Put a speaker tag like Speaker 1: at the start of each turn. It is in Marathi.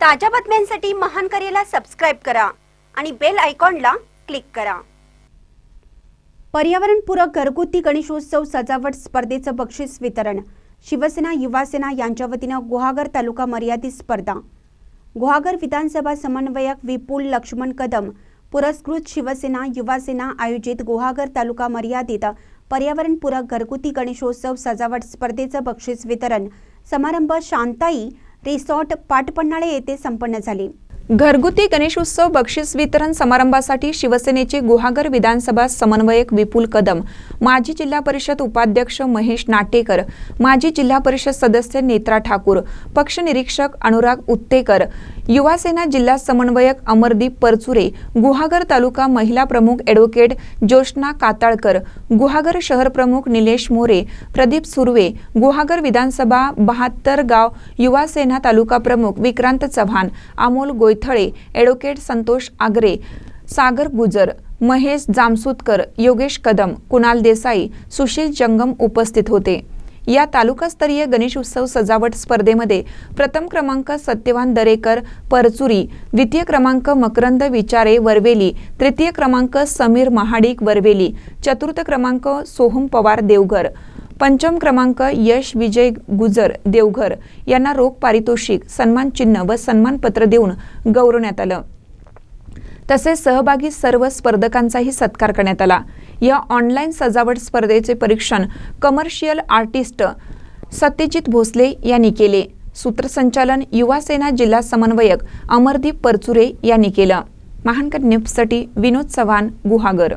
Speaker 1: ताज्या बातम्यांसाठी महान करेला सबस्क्राईब करा आणि बेल आयकॉनला क्लिक करा. पर्यावरणपूरक घरगुती गणेशोत्सव सजावट स्पर्धेचं बक्षीस वितरण. शिवसेना युवासेना यांच्या वतीनं गुहागर तालुका मर्यादित स्पर्धा. गुहागर विधानसभा समन्वयक विपुल लक्ष्मण कदम पुरस्कृत शिवसेना युवासेना आयोजित गुहागर तालुका मर्यादित पर्यावरणपूरक घरगुती गणेशोत्सव सजावट स्पर्धेचं बक्षीस वितरण. समारंभ शांताई रिसॉर्ट पाटपन्हाळे येथे संपन्न झाली.
Speaker 2: घरगुती गणेशोत्सव बक्षीस वितरण समारंभासाठी शिवसेनेचे गुहागर विधानसभा समन्वयक विपुल कदम माजी जिल्हा परिषद उपाध्यक्ष महेश नाटेकर माजी जिल्हा परिषद सदस्य नेत्रा ठाकूर पक्ष निरीक्षक अनुराग उत्तेकर युवासेना जिल्हा समन्वयक अमरदीप परचुरे गुहागर तालुका महिला प्रमुख ॲडव्होकेट ज्योष्ना काताळकर गुहागर शहर प्रमुख निलेश मोरे प्रदीप सुर्वे गुहागर विधानसभा बहात्तर गाव युवासेना तालुका प्रमुख विक्रांत चव्हाण अमोल गोयथळे ॲडव्होकेट संतोष आगरे सागर गुजर महेश जामसूतकर योगेश कदम कुणाल देसाई सुशील जंगम उपस्थित होते. या तालुकास्तरीय गणेश उत्सव सजावट स्पर्धेमध्ये प्रथम क्रमांक सत्यवान दरेकर परचुरी द्वितीय क्रमांक मकरंद विचारे वरवेली तृतीय क्रमांक समीर महाडिक वरवेली चतुर्थ क्रमांक सोहम पवार देवघर पंचम क्रमांक यश विजय गुजर देवघर यांना रोख पारितोषिक सन्मान चिन्ह व सन्मानपत्र देऊन गौरवण्यात आलं. तसेच सहभागी सर्व स्पर्धकांचाही सत्कार करण्यात आला. या ऑनलाईन सजावट स्पर्धेचे परीक्षण कमर्शियल आर्टिस्ट सत्यजित भोसले यांनी केले. सूत्रसंचालन युवा सेना जिल्हा समन्वयक अमरदीप परचुरे यांनी केलं. महानकर न्यूजसाठी विनोद चव्हाण गुहागर.